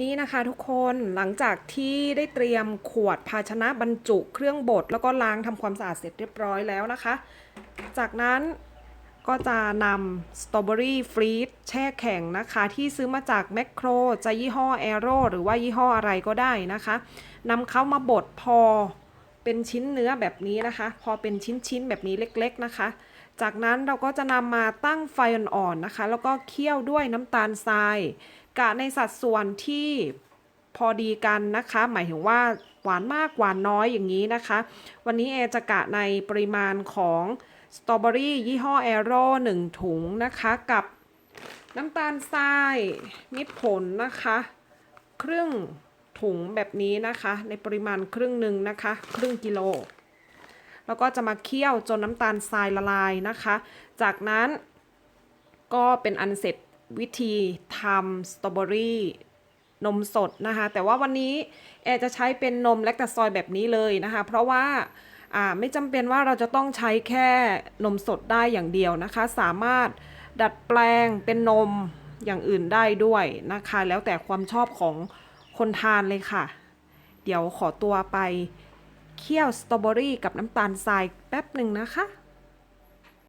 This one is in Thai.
นี่นะคะทุกคนหลังจากที่ได้เตรียมขวดภาชนะบรรจุเครื่องบดแล้วก็ล้างทำความสะอาดเสร็จเรียบร้อยแล้วนะคะ จากนั้นก็จะนำสตรอเบอรี่ฟรีซแช่แข็งนะคะ ที่ซื้อมาจากแมคโครจะยี่ห้อแอโรหรือว่ายี่ห้ออะไรก็ได้นะคะนำเข้ามาบดพอ เป็นชิ้นเนื้อแบบนี้นะคะ พอเป็นชิ้นๆแบบนี้เล็กๆนะคะ จากนั้นเราก็จะนำมาตั้งไฟอ่อนๆนะคะ แล้วก็เคี่ยวด้วยน้ำตาลทรายกะในสัดส่วนที่พอดีกันนะคะ หมายถึงว่าหวานมากหวานน้อยอย่างนี้นะคะ วันนี้เอจะกะในปริมาณของสตรอเบอรี่ยี่ห้อแอโร่หนึ่งถุงนะคะกับน้ำตาลทรายมิตรผลนะคะ ครึ่ง ถุงแบบนี้นะคะ ในปริมาณครึ่งหนึ่งนะคะ ครึ่งกิโล แล้วก็จะมาเคี่ยวจนน้ำตาลทรายละลายนะคะ จากนั้นก็เป็นอันเสร็จวิธีทำสตรอเบอรี่นมสดนะคะ แต่ว่าวันนี้แอร์จะใช้เป็นนมแลคตาซอยแบบนี้เลยนะคะ เพราะว่าอ่าไม่จำเป็นว่าเราจะต้องใช้แค่นมสดได้อย่างเดียวนะคะ สามารถดัดแปลงเป็นนมอย่างอื่นได้ด้วยนะคะ แล้วแต่ความชอบของ คนทานเลยค่ะ เดี๋ยวขอตัวไปเคี่ยวสตรอเบอรี่กับน้ำตาลทรายแป๊บหนึ่งนะคะ